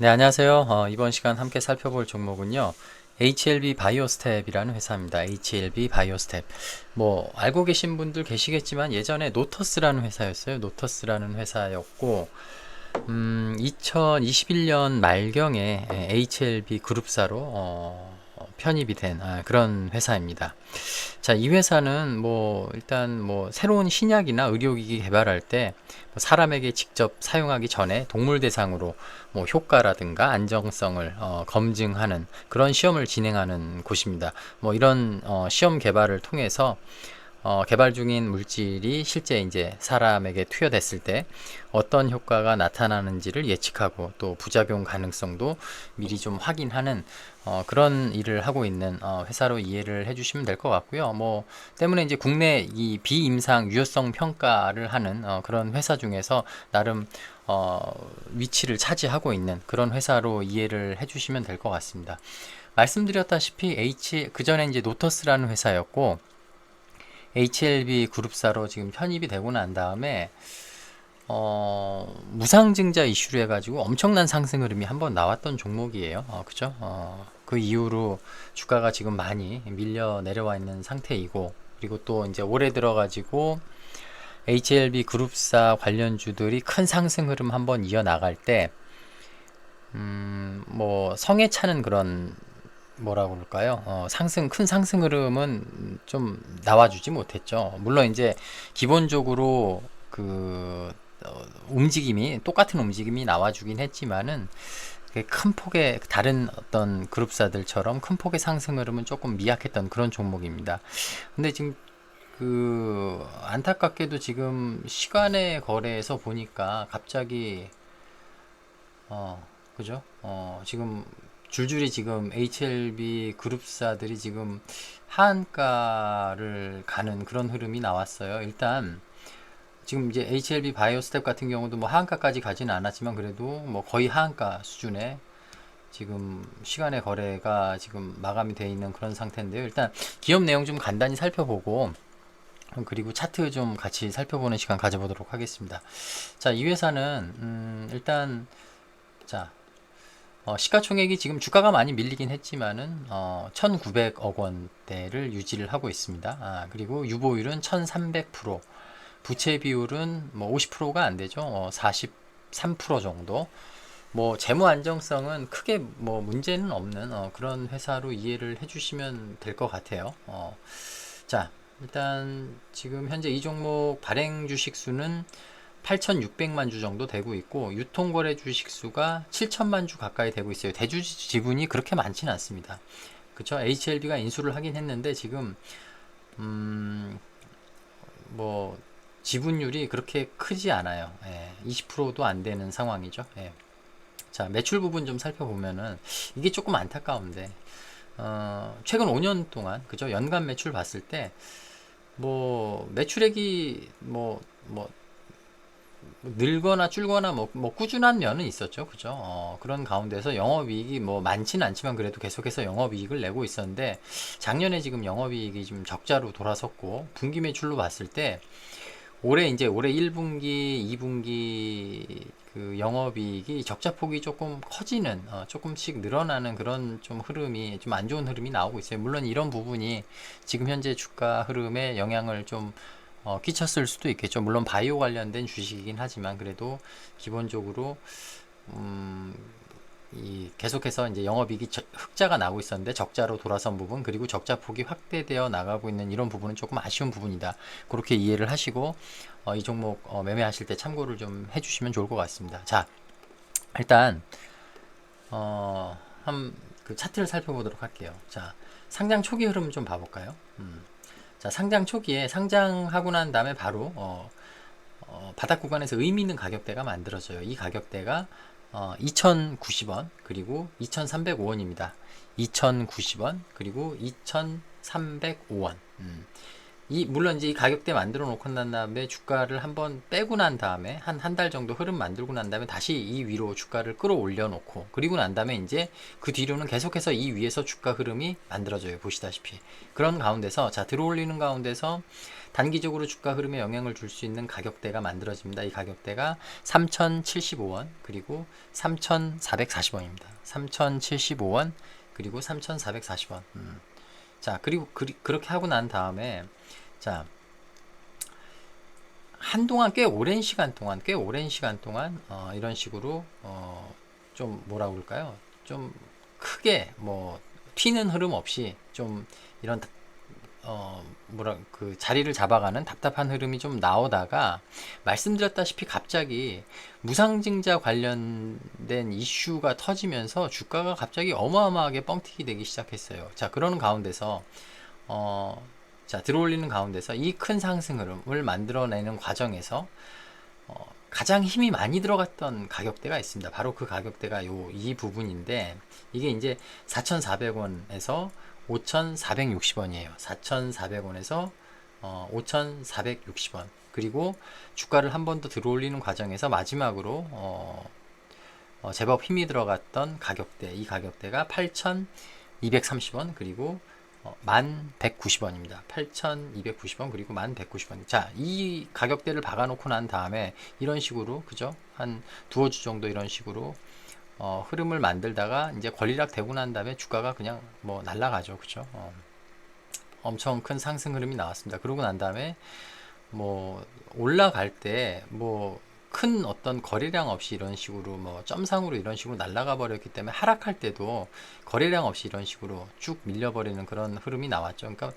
네, 안녕하세요. 어, 이번 시간 함께 살펴볼 종목은요. HLB 바이오스텝이라는 회사입니다. HLB 바이오스텝. 뭐 알고 계신 분들 계시겠지만 예전에 노터스라는 회사였어요. 노터스라는 회사였고 음, 2021년 말경에 HLB 그룹사로 어, 어, 편입이 된 아, 그런 회사입니다. 자, 이 회사는 뭐 일단 뭐 새로운 신약이나 의료기기 개발할 때뭐 사람에게 직접 사용하기 전에 동물 대상으로 뭐 효과라든가 안정성을 어, 검증하는 그런 시험을 진행하는 곳입니다. 뭐 이런 어, 시험 개발을 통해서 어, 개발 중인 물질이 실제 이제 사람에게 투여됐을 때 어떤 효과가 나타나는지를 예측하고 또 부작용 가능성도 미리 좀 확인하는 어, 그런 일을 하고 있는 어, 회사로 이해를 해주시면 될 것 같고요. 뭐 때문에 이제 국내 이 비임상 유효성 평가를 하는 어, 그런 회사 중에서 나름 어, 위치를 차지하고 있는 그런 회사로 이해를 해주시면 될 것 같습니다. 말씀드렸다시피 H 그 전에 이제 노터스라는 회사였고 HLB 그룹사로 지금 편입이 되고 난 다음에 어, 무상증자 이슈로 해가지고 엄청난 상승 흐름이 한번 나왔던 종목이에요. 어, 그죠? 어, 그 이후로 주가가 지금 많이 밀려 내려와 있는 상태이고, 그리고 또 이제 올해 들어가지고 HLB 그룹사 관련주들이 큰 상승 흐름 한번 이어나갈 때, 음, 뭐, 성에 차는 그런 뭐라고 그럴까요? 어, 상승 큰 상승 흐름은 좀 나와주지 못했죠. 물론 이제 기본적으로 그 어, 움직임이 똑같은 움직임이 나와주긴 했지만은 큰 폭의 다른 어떤 그룹사들처럼 큰 폭의 상승 흐름은 조금 미약했던 그런 종목입니다. 근데 지금 그 안타깝게도 지금 시간의 거래에서 보니까 갑자기 어 그죠? 어 지금 줄줄이 지금 HLB 그룹사들이 지금 하한가를 가는 그런 흐름이 나왔어요. 일단 지금 이제 HLB 바이오스텝 같은 경우도 뭐 하한가까지 가지는 않았지만 그래도 뭐 거의 하한가 수준의 지금 시간의 거래가 지금 마감이 되어 있는 그런 상태인데요. 일단 기업 내용 좀 간단히 살펴보고 그리고 차트 좀 같이 살펴보는 시간 가져보도록 하겠습니다. 자, 이 회사는 음, 일단 자 어, 시가총액이 지금 주가가 많이 밀리긴 했지만은 어, 1,900억 원대를 유지를 하고 있습니다. 아, 그리고 유보율은 1,300%, 부채 비율은 뭐 50%가 안 되죠. 어, 43% 정도. 뭐 재무 안정성은 크게 뭐 문제는 없는 어, 그런 회사로 이해를 해주시면 될 것 같아요. 어, 자, 일단 지금 현재 이 종목 발행 주식 수는 8,600만 주 정도 되고 있고 유통거래 주식 수가 7천만 주 가까이 되고 있어요. 대주 지분이 그렇게 많지는 않습니다. 그쵸? HLB가 인수를 하긴 했는데 지금 음, 뭐 지분율이 그렇게 크지 않아요. 예, 20%도 안 되는 상황이죠. 예. 자, 매출 부분 좀 살펴보면은 이게 조금 안타까운데 어, 최근 5년 동안 그죠? 연간 매출 봤을 때 뭐 매출액이 뭐뭐 뭐 늘거나 줄거나 뭐, 뭐 꾸준한 면은 있었죠. 그죠? 어, 그런 가운데서 영업이익이 뭐 많지는 않지만 그래도 계속해서 영업이익을 내고 있었는데 작년에 지금 영업이익이 좀 적자로 돌아섰고 분기 매출로 봤을 때 올해 이제 올해 1분기, 2분기 그 영업이익이 적자 폭이 조금 커지는 어, 조금씩 늘어나는 그런 좀 흐름이 좀 안 좋은 흐름이 나오고 있어요. 물론 이런 부분이 지금 현재 주가 흐름에 영향을 좀 어, 끼쳤을 수도 있겠죠. 물론 바이오 관련된 주식이긴 하지만 그래도 기본적으로 음, 이 계속해서 이제 영업이익이 흑자가 나고 있었는데 적자로 돌아선 부분 그리고 적자 폭이 확대되어 나가고 있는 이런 부분은 조금 아쉬운 부분이다. 그렇게 이해를 하시고 어, 이 종목 어, 매매하실 때 참고를 좀 해주시면 좋을 것 같습니다. 자, 일단 어, 한 그 차트를 살펴보도록 할게요. 자, 상장 초기 흐름 좀 봐볼까요? 음. 자, 상장 초기에 상장하고 난 다음에 바로 어, 어, 바닥 구간에서 의미 있는 가격대가 만들어져요. 이 가격대가 어, 2,090원 그리고 2,305원입니다. 2,090원 그리고 2,305원. 음. 이 물론 이제 이 가격대 만들어 놓고 난 다음에 주가를 한번 빼고 난 다음에 한 한 달 정도 흐름 만들고 난 다음에 다시 이 위로 주가를 끌어올려 놓고 그리고 난 다음에 이제 그 뒤로는 계속해서 이 위에서 주가 흐름이 만들어져요. 보시다시피. 그런 가운데서 자 들어올리는 가운데서 단기적으로 주가 흐름에 영향을 줄 수 있는 가격대가 만들어집니다. 이 가격대가 3075원 그리고 3440원입니다. 3075원 그리고 3440원. 음. 자 그리고 그, 그렇게 하고 난 다음에 자, 한동안 꽤 오랜 시간 동안, 꽤 오랜 시간 동안, 어, 이런 식으로, 어, 좀 뭐라 그럴까요? 좀 크게, 뭐, 튀는 흐름 없이 좀 이런, 어, 뭐라, 그 자리를 잡아가는 답답한 흐름이 좀 나오다가, 말씀드렸다시피 갑자기 무상증자 관련된 이슈가 터지면서 주가가 갑자기 어마어마하게 뻥튀기 되기 시작했어요. 자, 그러는 가운데서, 어, 자, 들어올리는 가운데서 이 큰 상승 흐름을 만들어내는 과정에서 어, 가장 힘이 많이 들어갔던 가격대가 있습니다. 바로 그 가격대가 요 이 부분인데 이게 이제 4,400원에서 5,460원이에요. 4,400원에서 어, 5,460원. 그리고 주가를 한 번 더 들어올리는 과정에서 마지막으로 어, 어, 제법 힘이 들어갔던 가격대, 이 가격대가 8,230원 그리고 어, 1190원입니다. 8,290원 그리고 1190원. 자, 이 가격대를 박아 놓고 난 다음에 이런 식으로 그죠? 한 두어 주 정도 이런 식으로 어, 흐름을 만들다가 이제 권리락 되고 난 다음에 주가가 그냥 뭐 날라가죠. 그죠? 어, 엄청 큰 상승 흐름이 나왔습니다. 그러고 난 다음에 뭐 올라갈 때 뭐 큰 어떤 거래량 없이 이런 식으로 뭐 점상으로 이런 식으로 날아가 버렸기 때문에 하락할 때도 거래량 없이 이런 식으로 쭉 밀려버리는 그런 흐름이 나왔죠. 그러니까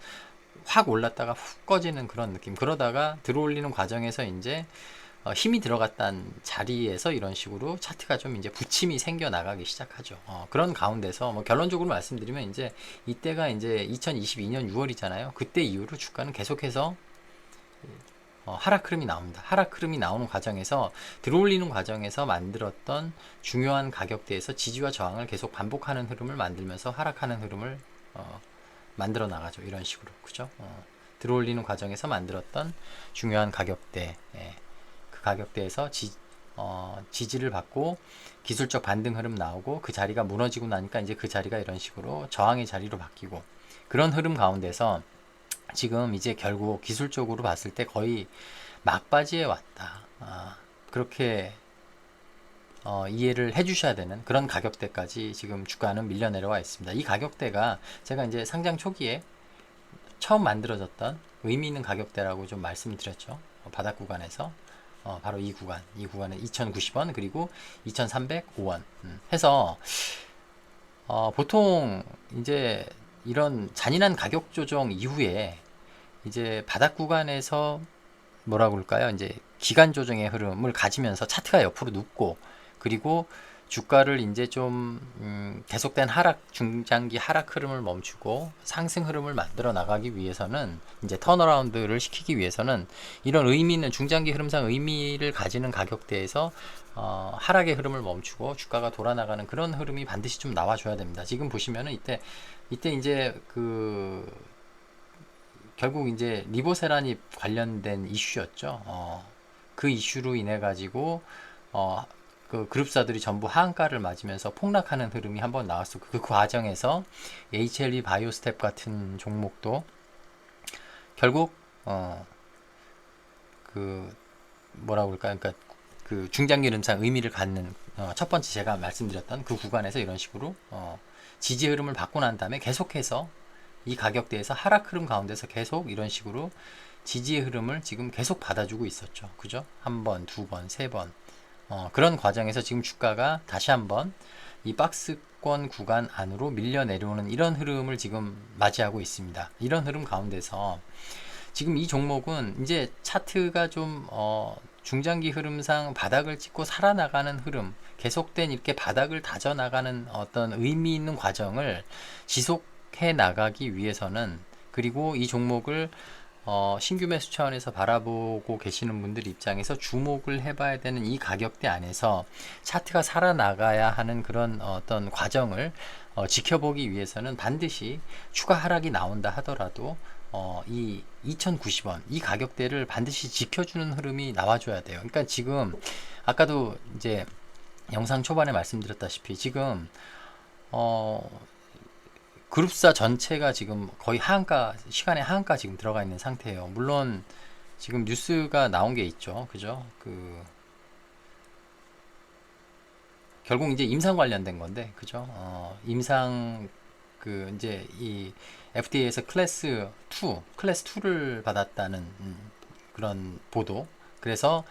확 올랐다가 훅 꺼지는 그런 느낌. 그러다가 들어올리는 과정에서 이제 어, 힘이 들어갔단 자리에서 이런 식으로 차트가 좀 이제 부침이 생겨 나가기 시작하죠. 어, 그런 가운데서 뭐 결론적으로 말씀드리면 이제 이때가 이제 2022년 6월이잖아요. 그때 이후로 주가는 계속해서 어, 하락 흐름이 나옵니다. 하락 흐름이 나오는 과정에서 들어올리는 과정에서 만들었던 중요한 가격대에서 지지와 저항을 계속 반복하는 흐름을 만들면서 하락하는 흐름을 어, 만들어 나가죠. 이런 식으로 그죠? 어, 들어올리는 과정에서 만들었던 중요한 가격대 예, 그 가격대에서 지, 어, 지지를 받고 기술적 반등 흐름 나오고 그 자리가 무너지고 나니까 이제 그 자리가 이런 식으로 저항의 자리로 바뀌고 그런 흐름 가운데서 지금 이제 결국 기술적으로 봤을 때 거의 막바지에 왔다. 아, 그렇게 어, 이해를 해주셔야 되는 그런 가격대까지 지금 주가는 밀려 내려와 있습니다. 이 가격대가 제가 이제 상장 초기에 처음 만들어졌던 의미 있는 가격대라고 좀 말씀드렸죠. 어, 바닥 구간에서 어, 바로 이 구간, 이 구간은 2,090원 그리고 2,305원 음, 해서 어, 보통 이제 이런 잔인한 가격 조정 이후에 이제 바닥 구간에서 뭐라 그럴까요? 이제 기간 조정의 흐름을 가지면서 차트가 옆으로 눕고 그리고 주가를 이제 좀 음, 계속된 하락 중장기 하락 흐름을 멈추고 상승 흐름을 만들어 나가기 위해서는 이제 턴어라운드를 시키기 위해서는 이런 의미 있는 중장기 흐름상 의미를 가지는 가격대에서 어, 하락의 흐름을 멈추고 주가가 돌아 나가는 그런 흐름이 반드시 좀 나와줘야 됩니다. 지금 보시면은 이때 이때 이제 그 결국 이제 리보세란이 관련된 이슈였죠. 어, 그 이슈로 인해 가지고 어, 그 그룹사들이 전부 하한가를 맞으면서 폭락하는 흐름이 한번 나왔어. 그, 그 과정에서 HLB 바이오스텝 같은 종목도 결국 어, 그 뭐라 그럴까요? 그러니까 그 중장기 흐름상 의미를 갖는 어, 첫 번째 제가 말씀드렸던 그 구간에서 이런 식으로 어, 지지 흐름을 받고 난 다음에 계속해서 이 가격대에서 하락 흐름 가운데서 계속 이런 식으로 지지의 흐름을 지금 계속 받아주고 있었죠. 그죠? 한 번, 두 번, 세 번. 어, 그런 과정에서 지금 주가가 다시 한번 이 박스권 구간 안으로 밀려 내려오는 이런 흐름을 지금 맞이하고 있습니다. 이런 흐름 가운데서 지금 이 종목은 이제 차트가 좀 어, 중장기 흐름상 바닥을 찍고 살아나가는 흐름, 계속된 이렇게 바닥을 다져나가는 어떤 의미 있는 과정을 지속 해 나가기 위해서는 그리고 이 종목을 어, 신규 매수 차원에서 바라보고 계시는 분들 입장에서 주목을 해봐야 되는 이 가격대 안에서 차트가 살아나가야 하는 그런 어떤 과정을 어, 지켜보기 위해서는 반드시 추가 하락이 나온다 하더라도 어, 이 2090원 이 가격대를 반드시 지켜주는 흐름이 나와줘야 돼요. 그러니까 지금 아까도 이제 영상 초반에 말씀드렸다시피 지금 어, 그룹사 전체가 지금 거의 하한가 시간에 하한가 지금 들어가 있는 상태예요. 물론 지금 뉴스가 나온 게 있죠. 그죠? 그 결국 이제 임상 관련된 건데, 그죠? 어, 임상 그 이제 이 FDA에서 클래스 2, 클래스 2를 받았다는 음, 그런 보도. 그래서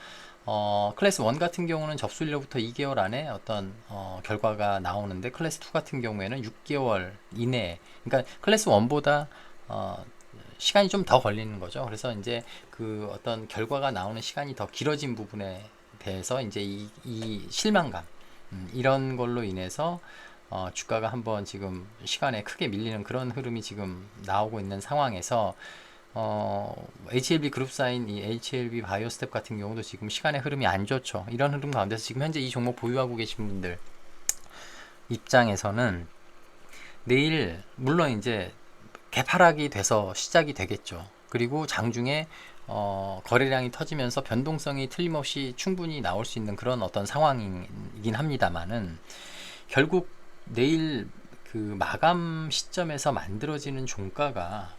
어, 클래스 1 같은 경우는 접수일로부터 2개월 안에 어떤 어, 결과가 나오는데 클래스 2 같은 경우에는 6개월 이내. 그러니까 클래스 1보다 어, 시간이 좀 더 걸리는 거죠. 그래서 이제 그 어떤 결과가 나오는 시간이 더 길어진 부분에 대해서 이제 이, 이 실망감 음, 이런 걸로 인해서 어, 주가가 한번 지금 시간에 크게 밀리는 그런 흐름이 지금 나오고 있는 상황에서 어, HLB 그룹사인 이 HLB 바이오스텝 같은 경우도 지금 시간의 흐름이 안 좋죠. 이런 흐름 가운데서 지금 현재 이 종목 보유하고 계신 분들 입장에서는 내일 물론 이제 개파락이 돼서 시작이 되겠죠. 그리고 장중에 어, 거래량이 터지면서 변동성이 틀림없이 충분히 나올 수 있는 그런 어떤 상황이긴 합니다만은 결국 내일 그 마감 시점에서 만들어지는 종가가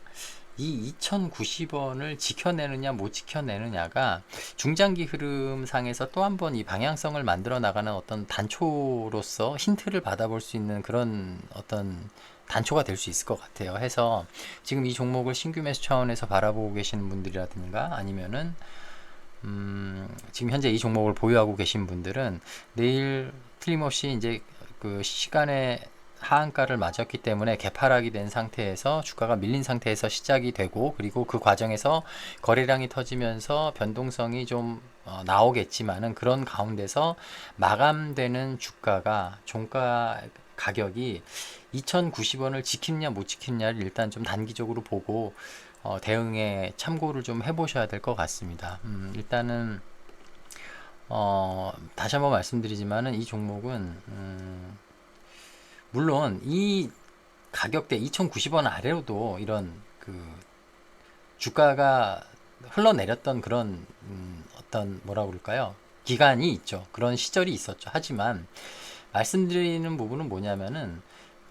이 2090원을 지켜내느냐 못 지켜내느냐가 중장기 흐름상에서 또 한 번 이 방향성을 만들어 나가는 어떤 단초로서 힌트를 받아볼 수 있는 그런 어떤 단초가 될 수 있을 것 같아요. 해서 지금 이 종목을 신규 매수 차원에서 바라보고 계시는 분들이라든가 아니면은 음, 지금 현재 이 종목을 보유하고 계신 분들은 내일 틀림없이 이제 그 시간에 하한가를 맞았기 때문에 개파락이 된 상태에서 주가가 밀린 상태에서 시작이 되고 그리고 그 과정에서 거래량이 터지면서 변동성이 좀 어, 나오겠지만은 그런 가운데서 마감되는 주가가 종가 가격이 2,090원을 지키느냐 못 지키느냐를 일단 좀 단기적으로 보고 어, 대응에 참고를 좀 해보셔야 될 것 같습니다. 음, 일단은 어, 다시 한번 말씀드리지만은 이 종목은 음, 물론 이 가격대 2,090원 아래로도 이런 그 주가가 흘러내렸던 그런 음 어떤 뭐라 그럴까요? 기간이 있죠. 그런 시절이 있었죠. 하지만 말씀드리는 부분은 뭐냐면은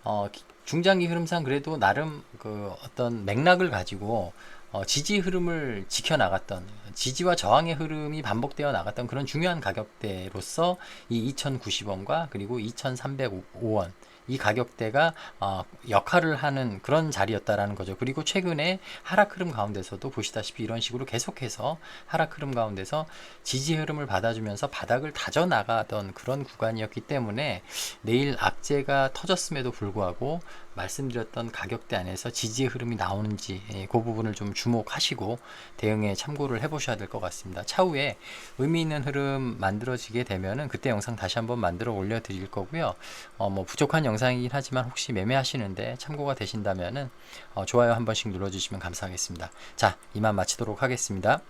어 중장기 흐름상 그래도 나름 그 어떤 맥락을 가지고 어 지지 흐름을 지켜 나갔던 지지와 저항의 흐름이 반복되어 나갔던 그런 중요한 가격대로서 이 2,090원과 그리고 2,305원 이 가격대가 어, 역할을 하는 그런 자리였다라는 거죠. 그리고 최근에 하락 흐름 가운데서도 보시다시피 이런 식으로 계속해서 하락 흐름 가운데서 지지 흐름을 받아주면서 바닥을 다져 나가던 그런 구간이었기 때문에 내일 악재가 터졌음에도 불구하고 말씀드렸던 가격대 안에서 지지 흐름이 나오는지 예, 그 부분을 좀 주목하시고 대응에 참고를 해보셔야 될 것 같습니다. 차후에 의미 있는 흐름 만들어지게 되면은 그때 영상 다시 한번 만들어 올려드릴 거고요. 어, 뭐 부족한 영상이긴 하지만 혹시 매매하시는데 참고가 되신다면은 어, 좋아요 한 번씩 눌러주시면 감사하겠습니다. 자, 이만 마치도록 하겠습니다.